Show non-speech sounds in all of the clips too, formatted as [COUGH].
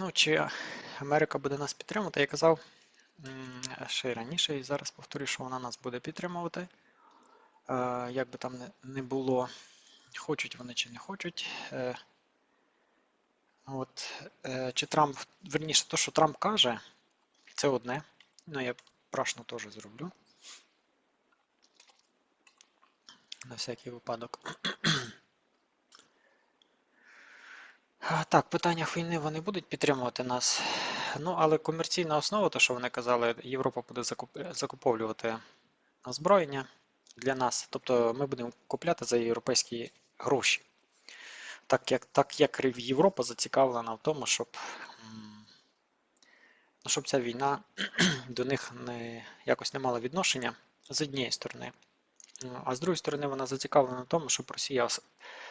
Ну, чи Америка буде нас підтримувати, я казав ще й раніше, і зараз повторюю, що вона нас буде підтримувати. Е, Як би там не- було, хочуть вони чи не хочуть. Е, От, е, чи Трамп, верніше, то, що Трамп каже, це одне. Ну, я прашно теж зроблю. На всякий випадок. А, Так, в питаннях війни вони будуть підтримувати нас. Ну, але комерційна основа, то що вони казали, Європа буде закуп- закуповувати озброєння для нас. Тобто ми будемо купляти за європейські гроші. Так як, так як Європа зацікавлена в тому, щоб, щоб ця війна [CLEARS THROAT] до них не, якось не мала відношення з однієї сторони. А з другої сторони, вона зацікавлена в тому, щоб Росія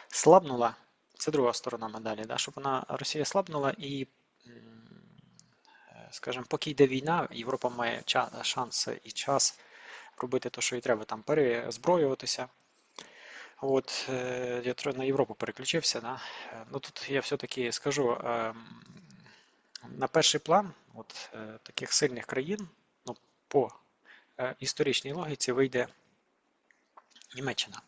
слабнула. Це друга сторона медалі, да? щоб вона Росія слабнула і, е, скажімо, поки йде війна, Європа має шанс і час робити те, що їй треба, там перезброюватися. От е, я на Європу переключився. Да? Е, Ну тут я все-таки скажу, ем, на перший план от, таких сильних країн, ну, по історичній логіці вийде Німеччина.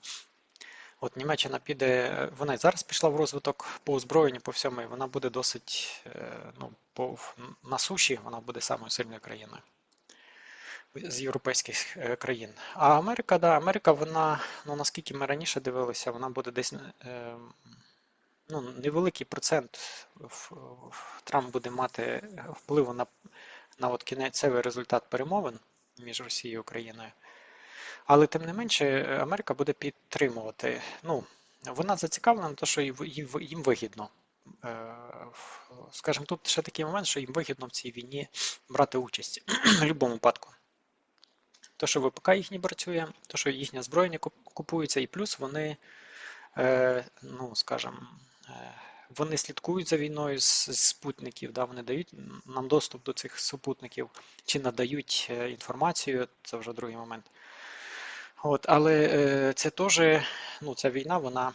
От Німеччина піде, вона і зараз пішла в розвиток по озброєнню, по всьому, і вона буде досить, е, ну, по, на суші вона буде самою сильною країною з європейських е, країн. А Америка, да, Америка, вона, ну наскільки ми раніше дивилися, вона буде десь е, ну, невеликий процент Трамп буде мати впливу на, на от кінцевий результат перемовин між Росією і Україною. Але тим не менше, Америка буде підтримувати. Ну, вона зацікавлена на те, що їм вигідно. Е, Скажімо, тут ще такий момент, що їм вигідно в цій війні брати участь [CLEARS THROAT] в будь-якому випадку. То, що ВПК їхній працює, то, що їхнє озброєння куп- купується, і плюс вони, е, ну, скажімо, е, вони слідкують за війною з, з спутників, да, вони дають нам доступ до цих супутників чи надають інформацію, це вже другий момент. От, але е, це теж, ну, ця війна, вона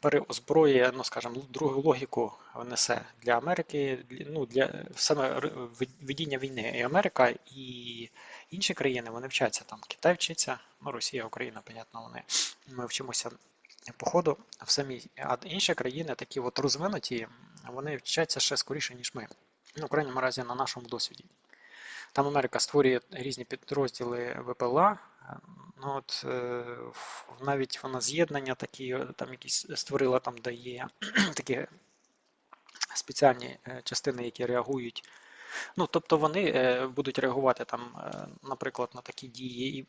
переозброює, ну, скажімо, другу логіку несе для Америки, ну, для саме ведіння війни. І Америка, і інші країни, вони вчаться там. Китай вчиться, ну, Росія, Україна, понятно, вони. Ми вчимося по ходу в самій. А інші країни, такі от розвинуті, вони вчаться ще скоріше, ніж ми. Ну, в крайньому разі, на нашому досвіді. Там Америка створює різні підрозділи ВПЛА. е, Ну, от, е, навіть вона з'єднання такі, е, там якісь створила, там, де є [CLEARS THROAT] такі спеціальні е, частини, які реагують. Ну, тобто вони будуть реагувати там, наприклад, на такі дії,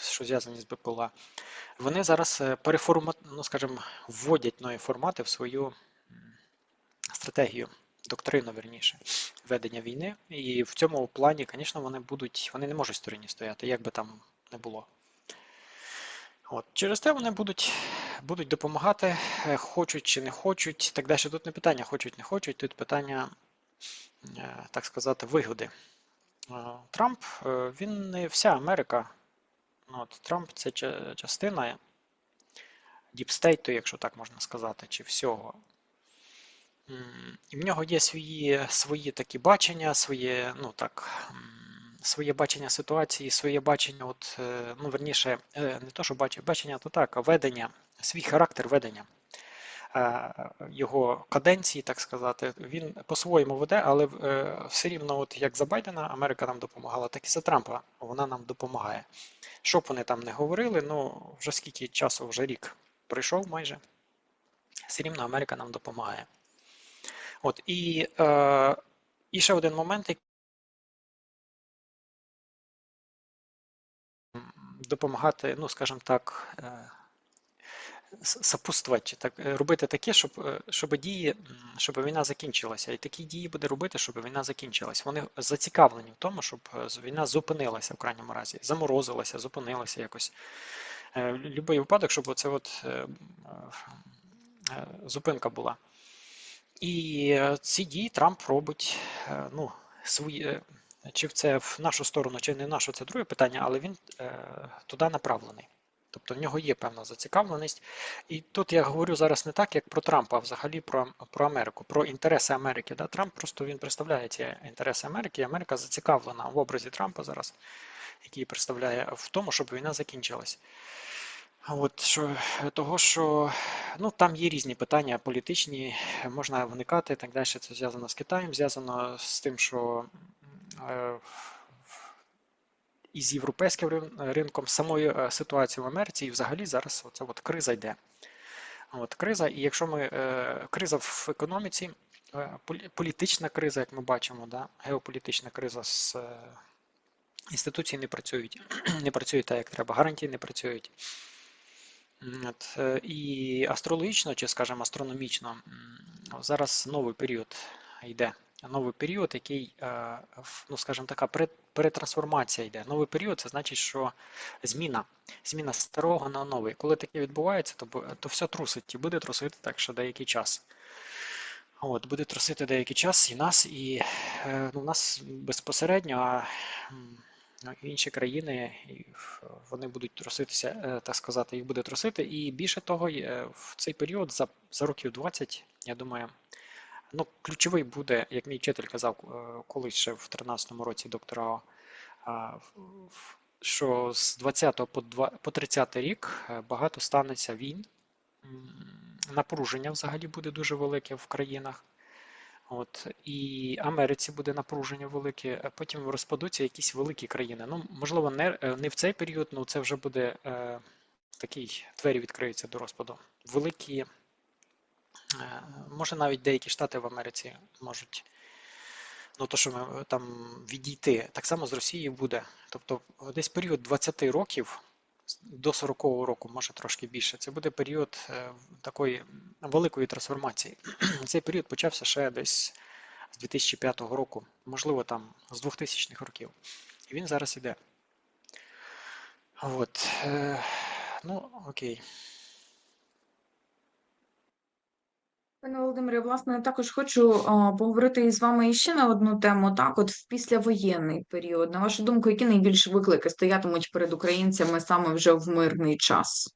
що зв'язані з БПЛА. Вони зараз переформат, ну, скажімо, вводять нові формати в свою стратегію, доктрину, верніше, ведення війни. І в цьому плані, звісно, вони будуть, вони не можуть в стороні стояти, як би там не було. От, через те вони будуть, будуть допомагати, е, хочуть чи не хочуть. Так далі тут не питання, хочуть, не хочуть, тут питання, е, так сказати, вигоди. Е, Трамп, він не вся Америка. От, Трамп це частина діпстейту, якщо так можна сказати, чи всього. І в нього є свої, свої такі бачення, своє, ну так, своє бачення ситуації, своє бачення, от, е, ну, верніше, е, не то, що бачення, бачення, то так, а ведення, свій характер ведення. Е, Його каденції, так сказати, він по-своєму веде, але все рівно, от як за Байдена, Америка нам допомагала, так і за Трампа вона нам допомагає. Що б вони там не говорили, ну вже скільки часу, вже рік пройшов майже, все рівно Америка нам допомагає. От і, е, і ще один момент, який допомагати, ну скажімо так, е, сопутствувати, так е, робити таке, щоб, е, щоб дії, щоб війна закінчилася. І такі дії буде робити, щоб війна закінчилась. Вони зацікавлені в тому, щоб е, війна зупинилася в крайньому разі, заморозилася, зупинилася якось. Любий випадок, щоб оце от зупинка була. І е, ці дії Трамп робить, е, ну, свої, е, чи це в нашу сторону, чи не в нашу, це друге питання, але він е, туди направлений. Тобто в нього є певна зацікавленість. І тут я говорю зараз не так, як про Трампа, а взагалі про, про Америку, про інтереси Америки. Да? Трамп просто він представляє ці інтереси Америки, і Америка зацікавлена в образі Трампа зараз, який представляє в тому, щоб війна закінчилась. От що того, що ну там є різні питання політичні, можна вникати і так далі. Це зв'язано з Китаєм, зв'язано з тим, що е, із європейським ринком, самою е, ситуацією в Америці, і взагалі зараз оця от криза йде. От криза, і якщо ми е, криза в економіці, е, політична криза, як ми бачимо, да, геополітична криза з е, інституції не працюють, [CLEARS THROAT] не працюють так, як треба, гарантії не працюють. От, е, і астрологічно, чи, скажімо, астрономічно, зараз новий період йде. Новий період, який, е, ну, скажімо така, перетрансформація йде. Новий період це значить, що зміна. Зміна старого на новий. Коли таке відбувається, то, то все трусить і буде трусити так, що деякий час. От, буде трусити деякий час і нас, і е, ну, нас безпосередньо, інші країни вони будуть труситися, е, так сказати, їх буде трусити. І більше того, е, в цей період за, за років 20, я думаю, ну, ключовий буде, як мій вчитель казав е, колись ще в 13-му році доктора, що з 20 по 2 по 30 рік багато станеться війн. Напруження взагалі буде дуже велике в країнах. От, і Америці буде напруження велике, а потім розпадуться якісь великі країни. Ну, можливо, не, е, не в цей період, але це вже буде е, такий двері відкриються до розпаду. Великі, е, може навіть деякі штати в Америці можуть, ну то, що ми е, там відійти, так само з Росією буде. Тобто десь період 20 років до 40-го року, може трошки більше. Це буде період е, такої великої трансформації. [CLEARS THROAT] Цей період почався ще десь з 2005 року, можливо, там з 2000-х років. І він зараз іде. От. е, Ну, окей. Пане Володимире, власне, також хочу а, поговорити із вами іще на одну тему. Так, от в післявоєнний період, на вашу думку, які найбільші виклики стоятимуть перед українцями саме вже в мирний час?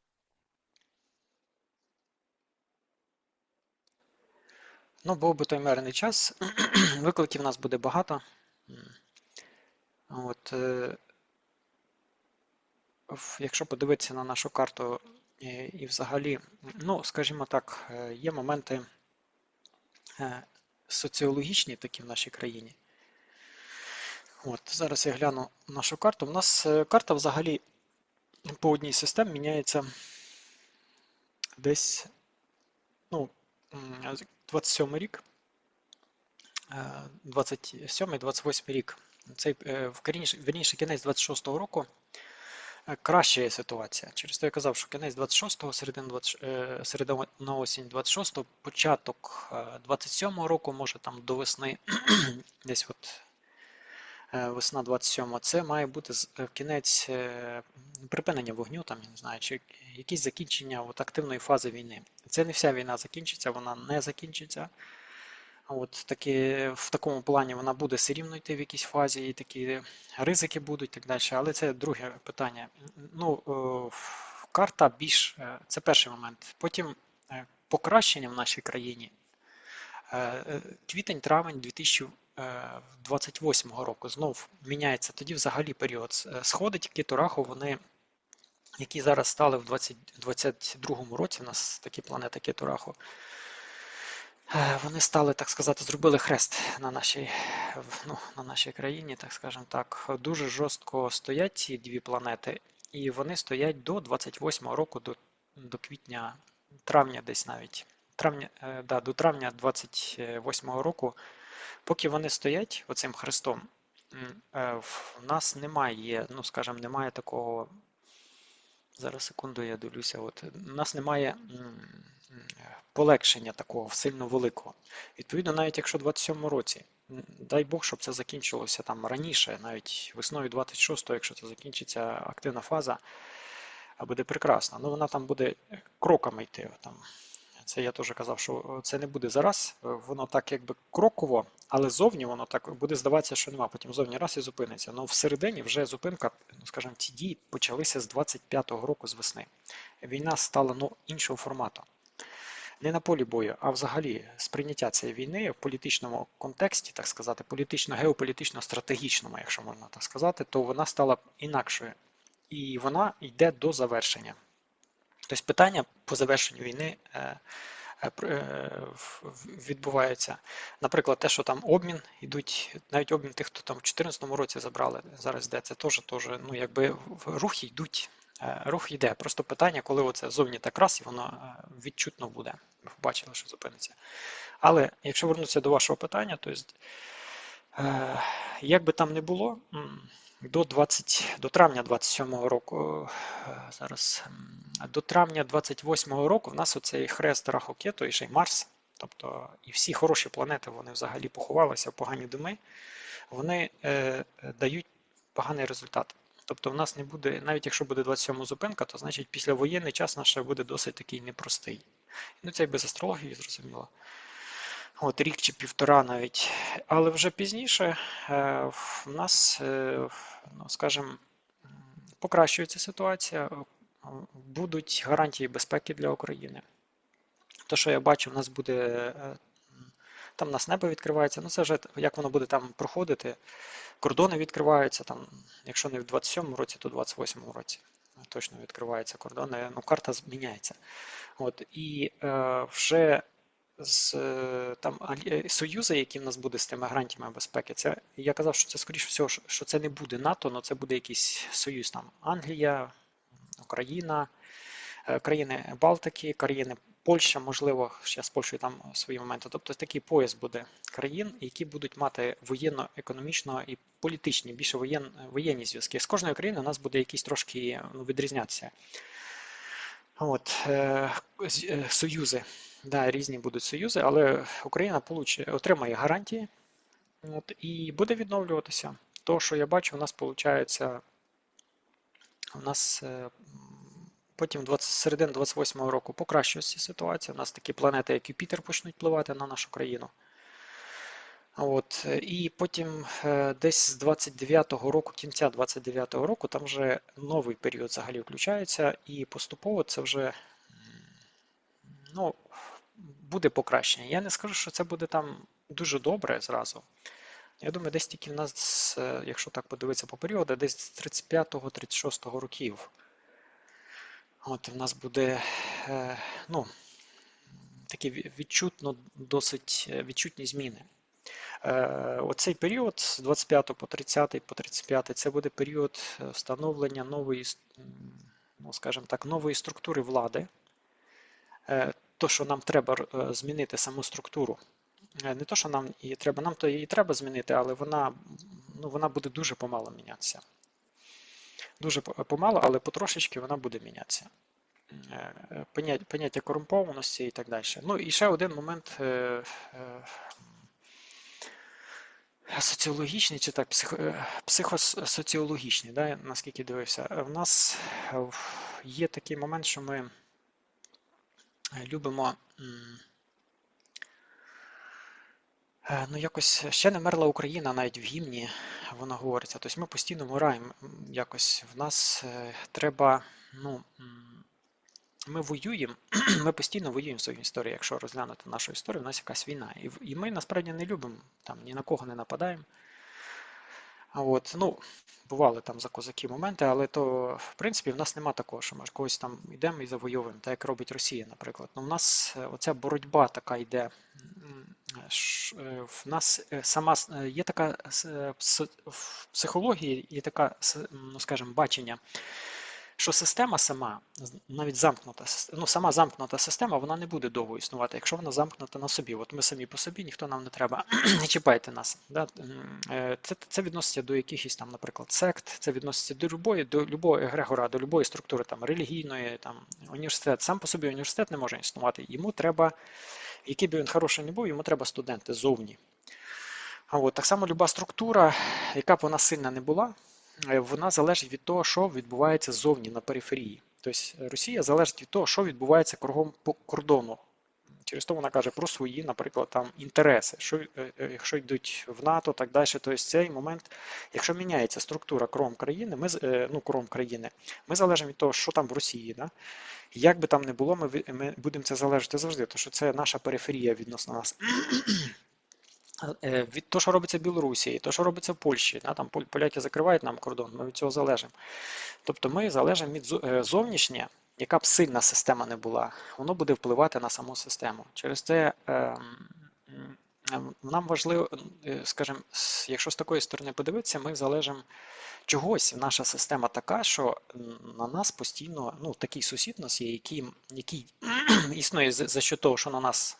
Ну, був би той мирний час. [CLEARS THROAT] Викликів у нас буде багато. От, е, якщо подивитися на нашу карту і, і взагалі, ну, скажімо так, е, є моменти е, соціологічні такі в нашій країні. От, зараз я гляну нашу карту. У нас е, карта взагалі по одній системі міняється десь, ну, м, 27 рік, е, 27-28 рік. Цей е, в вірніше кінець 26-го року е, краща є ситуація. Через те я казав, що кінець 26-го, середина 20, е, осінь 26-го, початок е, 27-го року, може там до весни, [CLEARS THROAT] десь от е, весна 27-го, це має бути е, кінець е, припинення вогню, там, я не знаю, чи якісь закінчення от, активної фази війни. Це не вся війна закінчиться, вона не закінчиться. От такі, в такому плані вона буде все рівно йти в якійсь фазі, і такі ризики будуть так далі. Але це друге питання. Ну, е, карта більш е, це перший момент. Потім е, покращення в нашій країні. Квітень-травень 2028 року знов міняється. Тоді взагалі період сходить Кітораху, вони, які зараз стали в 2022 році, у нас такі планети Кітораху. Е, Вони стали, так сказати, зробили хрест на нашій, ну, на нашій країні, так скажемо так. Дуже жорстко стоять ці дві планети, і вони стоять до 28-го року, до, до квітня, травня десь навіть. Травня, е, да, до травня 28-го року, поки вони стоять оцим хрестом, е, в нас немає, ну скажімо, немає такого. Зараз секунду, я дивлюся. От у нас немає полегшення такого сильно великого. Відповідно, навіть якщо в 27 році, дай Бог, щоб це закінчилося там раніше, навіть весною 26-го, якщо це закінчиться активна фаза, буде прекрасно. Ну вона там буде кроками йти. Там Це я теж казав, що це не буде зараз, е, воно так якби кроково, але зовні воно так буде здаватися, що нема. Потім зовні раз і зупиниться. Ну всередині вже зупинка, ну скажімо, ці дії почалися з 25-го року з весни. Війна стала ну, іншого формату. Не на полі бою, а взагалі сприйняття цієї війни в політичному контексті, так сказати, політично-геополітично-стратегічному, якщо можна так сказати, то вона стала інакшою. І вона йде до завершення. Тобто питання по завершенню війни е, е, е, в- в- відбувається. Наприклад, те, що там обмін йдуть, навіть обмін тих, хто там в 2014 році забрали, зараз йде, це теж, теж ну, якби рухи йдуть. Рух йде. Просто питання, коли оце зовні так раз, і воно відчутно буде. Ми побачили, що зупиниться. Але якщо вернутися до вашого питання, то як би там не було, до 20, до травня 27-го року, е, зараз до травня 28-го року в нас оцей хрест Рахокету і ще й Марс, тобто і всі хороші планети, вони взагалі поховалися в погані дими, вони е, дають поганий результат. Тобто в нас не буде, навіть якщо буде 27 зупинка, то значить післявоєнний час наш буде досить такий непростий. Ну це і без астрології, зрозуміло. От рік чи півтора навіть. Але вже пізніше е, в нас, е, ну, скажімо, покращується ситуація, е, будуть гарантії безпеки для України. То, що я бачу, в нас буде. Там у нас небо відкривається, ну це вже як воно буде там проходити. Кордони відкриваються, там, якщо не в 27-му році, то в 28-му році точно відкриваються кордони. Ну, карта зміняється. От, і е, вже з е, там е, союзи, які в нас буде з тими гарантіями безпеки, це я казав, що це скоріш всього, що- це не буде НАТО, але це буде якийсь союз там Англія, Україна, е, країни Балтики, країни Польща, можливо, ще з Польщею там свої моменти. Тобто такий пояс буде країн, які будуть мати воєнно-економічно і політичні, більше воєн, воєнні зв'язки. З кожної країни у нас буде якийсь трошки ну, відрізнятися. От, е, е, союзи. Да, різні будуть союзи, але Україна отримає гарантії от, і буде відновлюватися. То, що я бачу, у нас виходить, у нас е, потім 20, середини 28-го року покращується ситуація. У нас такі планети, як Юпітер, почнуть впливати на нашу країну. От, і потім е, десь з 29-го року, кінця 29-го року, там вже новий період взагалі включається, і поступово це вже ну, буде покращення. Я не скажу, що це буде там дуже добре зразу. Я думаю, десь тільки в нас, е, якщо так подивитися по періоду, десь з 35-36 років. От в нас буде е, ну, такі відчутно досить е, відчутні зміни. Е, Оцей період з 25 по 30 по 35 це буде період е, встановлення нової, ну, скажімо так, нової структури влади. Е, То, що нам треба змінити саму структуру. Не то, що нам її треба, нам то її треба змінити, але вона, ну, вона буде дуже помало мінятися. Дуже по- помало, але потрошечки вона буде мінятися. Поняття корумпованості і так далі. Ну і ще один момент соціологічний чи так, психо, е, да, наскільки дивився. Е, В нас е, є такий момент, що ми любимо. Ну, якось ще не мерла Україна, навіть в гімні воно говориться. Тобто ми постійно мираємо. Якось в нас треба, ну, ми воюємо, [CLEARS THROAT] ми постійно воюємо в своїй історії. Якщо розглянути нашу історію, в нас якась війна. І, і ми насправді не любимо там ні на кого не нападаємо. А от, ну, бували там за козаки моменти, але то, в принципі, в нас нема такого, що ми когось там йдемо і завойовуємо, так як робить Росія, наприклад. Ну, в нас е, оця боротьба така йде. е, В нас е, сама є така в психології, є така, ну скажімо, бачення, що система сама, навіть замкнута, ну сама замкнута система, вона не буде довго існувати, якщо вона замкнута на собі. От ми самі по собі, ніхто нам не треба, [CLEARS THROAT] не чіпайте нас. Да? Е, Це, це відноситься до якихось там, наприклад, сект, це відноситься до любої, до любого егрегора, до любої структури там, релігійної, там, університет. Сам по собі університет не може існувати. Йому треба, який би він хороший не був, йому треба студенти зовні. А от так само люба структура, яка б вона сильна не була, вона залежить від того, що відбувається ззовні на периферії. Тобто Росія залежить від того, що відбувається кругом по кордону Через то вона каже про свої, наприклад, там інтереси, що е, е, якщо йдуть в НАТО, так далі. Тобто цей момент, якщо міняється структура кром країни, ми е, ну кром країни, ми залежимо від того, що там в Росії. Да? Як би там не було, ми, ми будемо це залежати завжди, тому що це наша периферія відносно нас. Е, Від того, що робиться в Білорусі, то, що робиться в Польщі, да, там поляки закривають нам кордон, ми від цього залежимо. Тобто ми залежимо від е, зовнішнє, яка б сильна система не була, воно буде впливати на саму систему. Через це ем, нам важливо, е, скажімо, якщо з такої сторони подивитися, ми залежимо чогось. Наша система така, що на нас постійно, ну, такий сусід нас є, який, який [CLEARS THROAT] існує за, за що того, що на нас,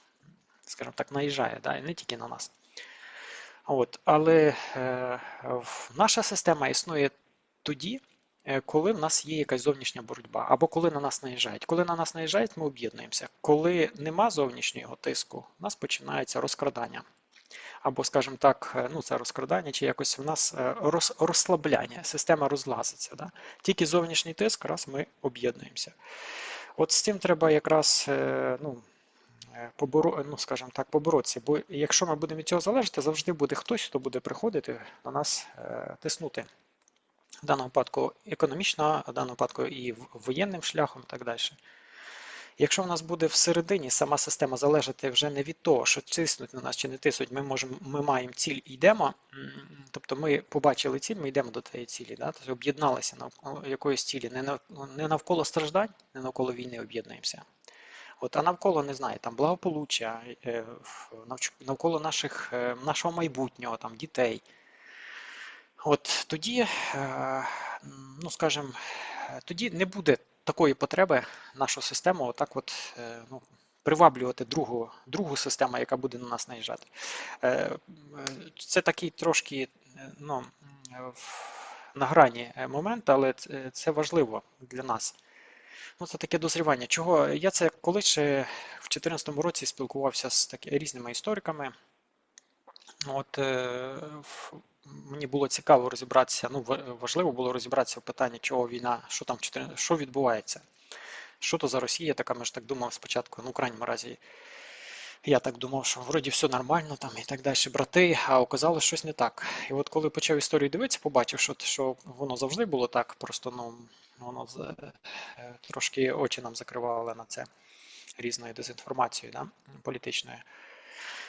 скажімо так, наїжджає, да, і не тільки на нас. От, але е, наша система існує тоді, е, коли в нас є якась зовнішня боротьба, або коли на нас наїжджають. Коли на нас наїжджають, ми об'єднуємося. Коли нема зовнішнього тиску, у нас починається розкрадання. Або, скажімо так, е, ну це розкрадання, чи якось в нас е, роз, розслабляння, система розлазиться. Да? Тільки зовнішній тиск, раз ми об'єднуємося. От з цим треба якраз ну, поборо, ну, скажімо так, поборотися. Бо якщо ми будемо від цього залежати, завжди буде хтось, хто буде приходити на нас е, тиснути. В даному випадку економічно, в даному випадку і воєнним шляхом і так далі. Якщо в нас буде всередині сама система залежати вже не від того, що тиснуть на нас чи не тиснуть, ми можемо, ми маємо ціль і йдемо. Тобто ми побачили ціль, ми йдемо до тієї цілі, да? тобто об'єдналися навколо якоїсь цілі, не навколо страждань, не навколо війни об'єднуємося. От, а навколо, не знаю, там благополуччя, е, навч- навколо наших, е, нашого майбутнього, там, дітей. От тоді, е, ну скажімо, е, тоді не буде такої потреби нашу систему отак от, е, ну, приваблювати другу, другу систему, яка буде на нас наїжджати. Е, е, Це такий трошки е, ну, е, на грані е, момент, але це важливо для нас. Ну, це таке дозрівання. Чого? Я це колись ще в 2014 році спілкувався з такі, різними істориками. От е, мені було цікаво розібратися, ну важливо було розібратися в питанні, чого війна, що там що відбувається. Що то за Росія така, ми ж так думав спочатку, ну, в крайньому разі, я так думав, що вроді все нормально там і так далі, брати, а оказалось щось не так. І от коли почав історію дивитися, побачив, що, що воно завжди було так, просто ну, воно е, трошки очі нам закривали на це різною дезінформацією да, політичною.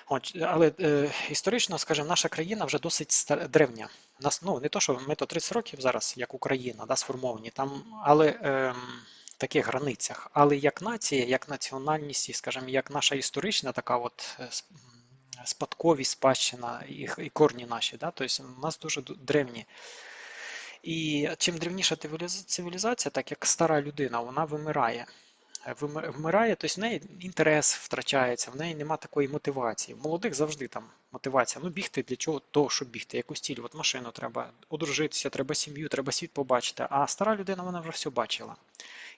От, але е, історично, скажімо, наша країна вже досить стар- древня. Нас, ну, не то, що ми то 30 років зараз, як Україна, да, сформовані, там, але ем, в таких границях. Але як нація, як національність, і, скажімо, як наша історична така от е, спадковість, спадщина і, і корні наші, да, тобто у нас дуже древні. І чим древніша цивілізація, так як стара людина, вона вимирає. Е, Вмирає, тобто в неї інтерес втрачається, в неї нема такої мотивації. В молодих завжди там мотивація. Ну, бігти для чого? Того, щоб бігти, якусь ціль. От машину треба, одружитися, треба сім'ю, треба світ побачити. А стара людина, вона вже все бачила.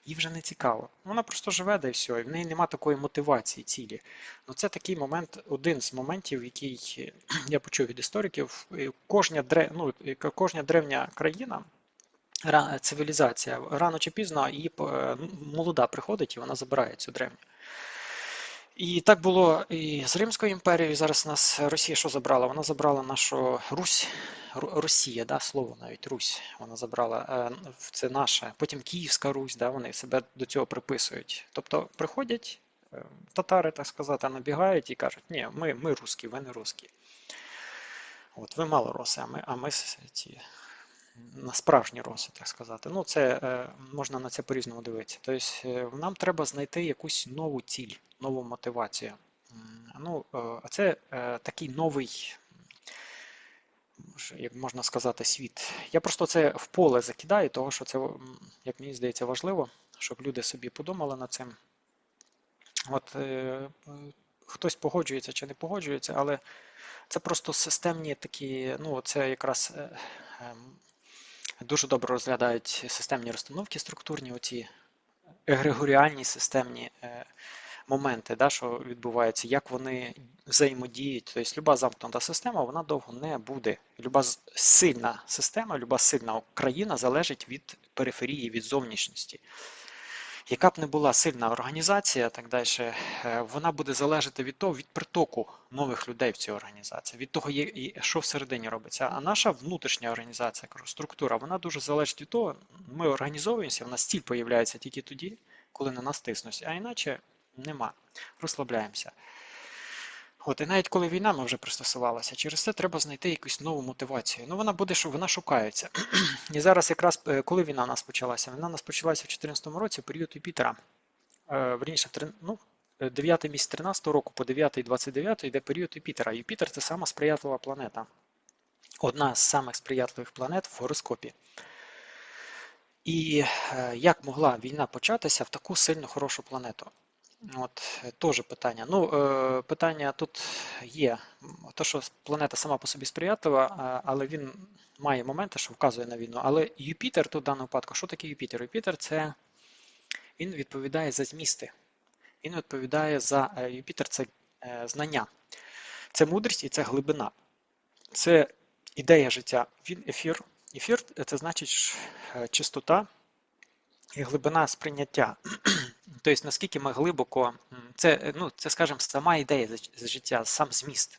Їй вже не цікаво. Вона просто живе, да і все, і в неї нема такої мотивації, цілі. Ну, це такий момент, один з моментів, який я почув від істориків. Кожня, дре, ну, кожня древня країна, цивілізація, рано чи пізно її е, молода приходить і вона забирає цю древню. І так було і з Римською імперією. Зараз нас Росія що забрала? Вона забрала нашу Русь, Росія, да, слово навіть Русь. Вона забрала е, це наше. Потім Київська Русь, да, вони себе до цього приписують. Тобто приходять е, татари, так сказати, набігають і кажуть, ні, ми, ми русські, ви не русські. От ви мало роси, а ми, а ми ці на справжні роси, так сказати. Ну, це е, можна на це по-різному дивитися. Тобто е, нам треба знайти якусь нову ціль, нову мотивацію. Ну, е, а це такий новий, як можна сказати, світ. Я просто це в поле закидаю, того що це, як мені здається, важливо, щоб люди собі подумали над цим. От хтось погоджується чи не погоджується, але це просто системні такі, ну, це якраз ем, дуже добре розглядають системні розстановки структурні, оці егрегоріальні системні е, моменти, да, що відбуваються, як вони взаємодіють. Тобто люба замкнута система, вона довго не буде. Люба сильна система, люба сильна країна залежить від периферії, від зовнішності. Яка б не була сильна організація, так далі, е, вона буде залежати від того, від притоку нових людей в цю організацію, від того, що всередині робиться. А наша внутрішня організація, структура, вона дуже залежить від того, ми організовуємося, в нас стіль появляється тільки тоді, коли на нас тиснуть, а іначе нема. Розслабляємося. От, і навіть коли війна, ми вже пристосувалися, через це треба знайти якусь нову мотивацію. Ну, вона буде, що вона шукається. [CLEARS THROAT] І зараз якраз е, коли війна у нас почалася? Війна у нас почалася в 2014 році, в період Юпітера. Е, Верніше, ну, 9 місяць 13 року по 9 29 йде період Юпітера. Юпітер це сама сприятлива планета. Одна з самих сприятливих планет в гороскопі. І е, як могла війна початися в таку сильно хорошу планету? От е, теж питання. Ну, е, питання тут є. То, що планета сама по собі сприятлива, але він має моменти, що вказує на війну. Але Юпітер тут в даному випадку, що таке Юпітер? Юпітер це він відповідає за змісти. Він відповідає за е, Юпітер це е, знання, це мудрість і це глибина. Це ідея життя. Він ефір. Ефір це значить е, чистота і глибина сприйняття. [CLEARS THROAT] Тобто, наскільки ми глибоко, це, е, ну, це, скажімо, сама ідея життя, сам зміст.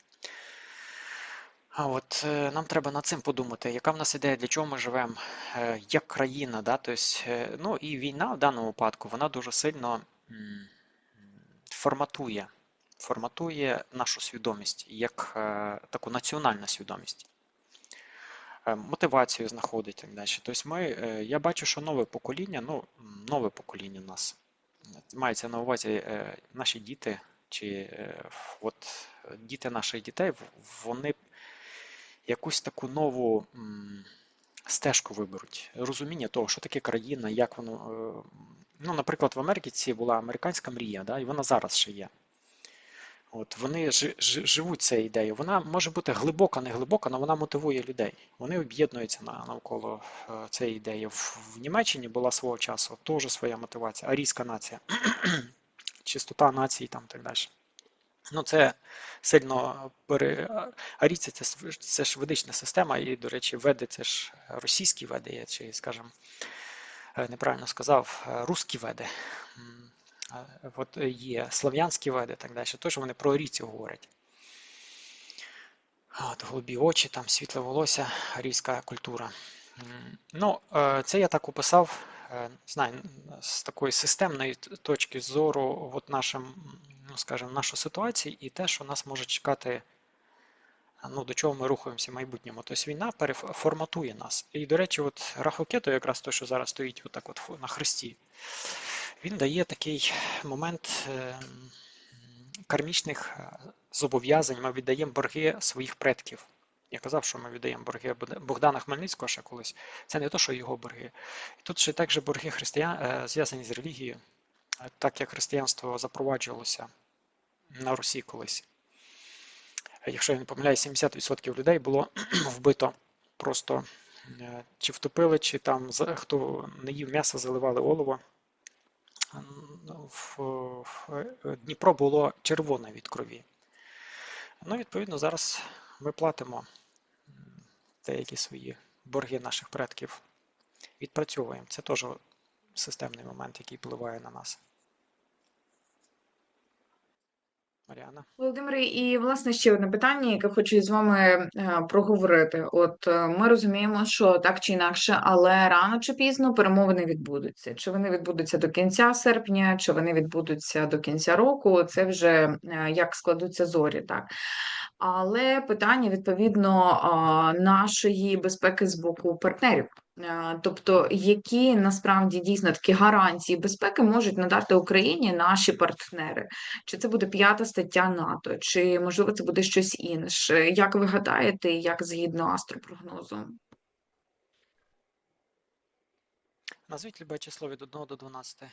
А от е, нам треба над цим подумати, яка в нас ідея, для чого ми живемо, е, як країна, да? тобто, ну і війна в даному випадку, вона дуже сильно форматує, форматує нашу свідомість як таку національну свідомість. Е, Мотивацію знаходить так далі. Тобто ми, е, я бачу, що нове покоління, ну, нове покоління в нас. Мається на увазі е, наші діти, чи от діти наших дітей, вони якусь таку нову стежку виберуть. Розуміння того, що таке країна, як воно. Ну, наприклад, в Америці була американська мрія, да, і вона зараз ще є. От вони жи- жи- живуть цією ідеєю. Вона може бути глибока, не глибока, але вона мотивує людей. Вони об'єднуються на, навколо е, цієї ідеї. В, в Німеччині була свого часу теж своя мотивація, арійська нація, [CLEARS THROAT] чистота нації там так далі. Ну, це сильно пере... Арійці це, це ж ведична система, і, до речі, веди це ж російські веди, є, чи, скажімо, е, неправильно сказав, е, русські веди. От е, є слав'янські веди так далі. Тож вони про арійців говорять. От, голубі очі, там світле волосся, арійська культура. Ну, е, це я так описав, е, знаю, з такої системної точки зору, от нашим, ну, скажімо, нашу ситуацію і те, що нас може чекати, ну, до чого ми рухаємося в майбутньому. Тобто війна переформатує нас. І, до речі, от Рахокето, якраз той, що зараз стоїть отак от на хресті, він дає такий момент е, кармічних е, зобов'язань. Ми віддаємо борги своїх предків. Я казав, що ми віддаємо борги Богдана Хмельницького ще колись. Це не то, що його борги. І тут ще також борги християн е, зв'язані з релігією, так як християнство запроваджувалося на Русі колись. Якщо я не помиляюсь, 70% людей було [CLEARS THROAT] вбито просто чи втопили, чи там хто не їв м'ясо, заливали олово. М, В, в е, Дніпро було червоне від крові. Ну, відповідно, зараз ми платимо деякі свої борги наших предків. Відпрацьовуємо. Це теж системний момент, який впливає на нас. Маріана. Володимире, і власне ще одне питання, яке хочу з вами е, проговорити. От е, ми розуміємо, що так чи інакше, але рано чи пізно перемовини відбудуться. Чи вони відбудуться до кінця серпня, чи вони відбудуться до кінця року, це вже е, як складуться зорі, так. Але питання відповідно нашої безпеки з боку партнерів. Тобто, які насправді дійсно такі гарантії безпеки можуть надати Україні наші партнери? Чи це буде п'ята стаття НАТО, чи можливо це буде щось інше? Як ви гадаєте, як згідно астропрогнозу? Назвіть любе число від 1 до 12.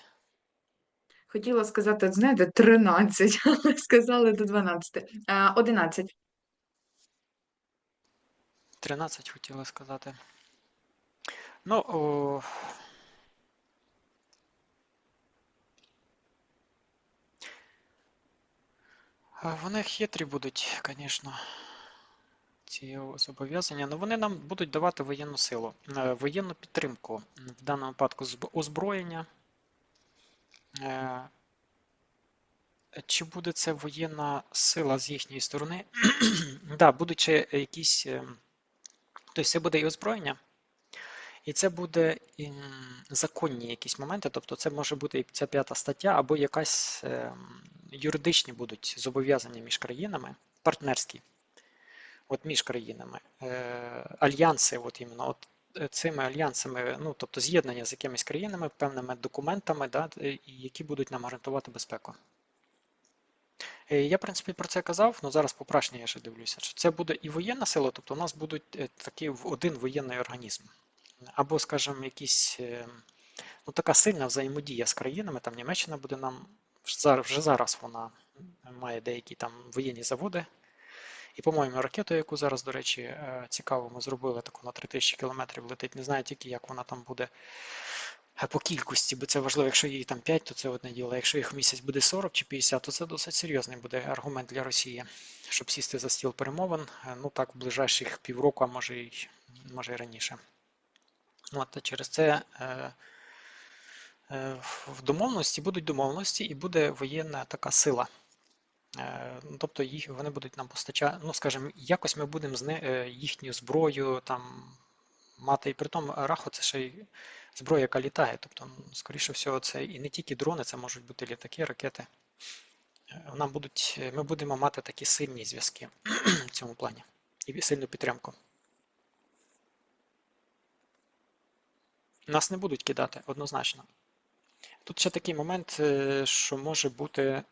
Хотіла сказати, знаєте, 13, [LAUGHS] але сказали до 12. Е, 11. 13 хотіла сказати. Ну, о... Вони хитрі будуть, звісно, ці зобов'язання, але вони нам будуть давати воєнну силу, е, воєнну підтримку, в даному випадку озброєння, Е, Чи буде це воєнна сила з їхньої сторони? [CLEARS THROAT] Да, будуть якісь. е, Тобто це буде і озброєння, і це буде м, законні якісь моменти, тобто це може бути і ця п'ята стаття, або якась ем, юридичні будуть зобов'язання між країнами, партнерські, от між країнами, е, альянси, от іменно от е, цими альянсами, ну тобто з'єднання з якимись країнами, певними документами, да, е, які будуть нам гарантувати безпеку. Е, Я, в принципі, про це казав, але зараз поправшення я ще дивлюся, що це буде і воєнна сила, тобто у нас будуть е, такий один воєнний організм. Або, скажімо, якісь, е, ну, така сильна взаємодія з країнами, там Німеччина буде нам, вже зараз вона має деякі там воєнні заводи. І, по-моєму, ракету, яку зараз, до речі, е, цікаво, ми зробили таку на 3000 кілометрів летить. Не знаю тільки, як вона там буде е, по кількості, бо це важливо, якщо її там 5, то це одне діло. Якщо їх в місяць буде 40 чи 50, то це досить серйозний буде аргумент для Росії, щоб сісти за стіл перемовин. е, Ну так, в ближайших півроку, а може і, може і раніше. От, через це в домовленості будуть домовленості і буде воєнна така сила. Е, ну, Тобто їх, вони будуть нам постачати, ну скажімо, якось ми будемо з не, е, їхню зброю там мати. І при тому раху це ще й зброя, яка літає. Тобто, ну, скоріше всього, це і не тільки дрони, це можуть бути літаки, ракети. Е, Нам будуть, ми будемо мати такі сильні зв'язки в цьому плані і сильну підтримку. Нас не будуть кидати однозначно. Тут ще такий момент, що може бути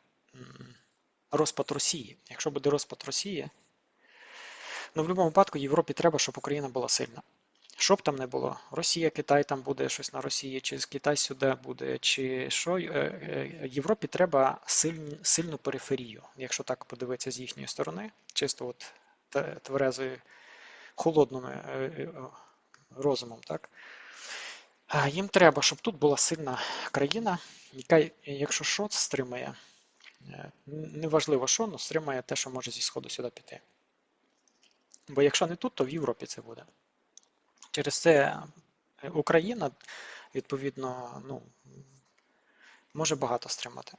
розпад Росії. Якщо буде розпад Росії, ну в будь-якому випадку Європі треба, щоб Україна була сильна. Що б там не було, Росія, Китай там буде щось на Росії, чи Китай сюди буде, чи що, е, е, Європі треба сильні, сильну периферію, якщо так подивитися з їхньої сторони, чисто от тверезою, холодним е, розумом, так? Їм треба, щоб тут була сильна країна, яка, якщо що, стримає. Е, Неважливо що, але стримає те, що може зі Сходу сюди піти. Бо якщо не тут, то в Європі це буде. Через це е, Україна, відповідно, ну, може багато стримати.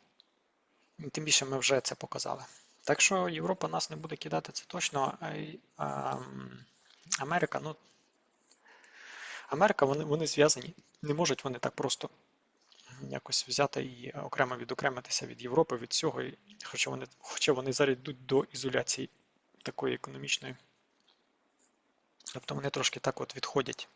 Тим більше ми вже це показали. Так що Європа нас не буде кидати, це точно. А, Америка, ну. Америка, вони, вони зв'язані. Не можуть вони так просто якось взяти і окремо відокремитися від Європи, від цього, хоча вони, хоча вони зараз йдуть до ізоляції такої економічної. Тобто вони трошки так от відходять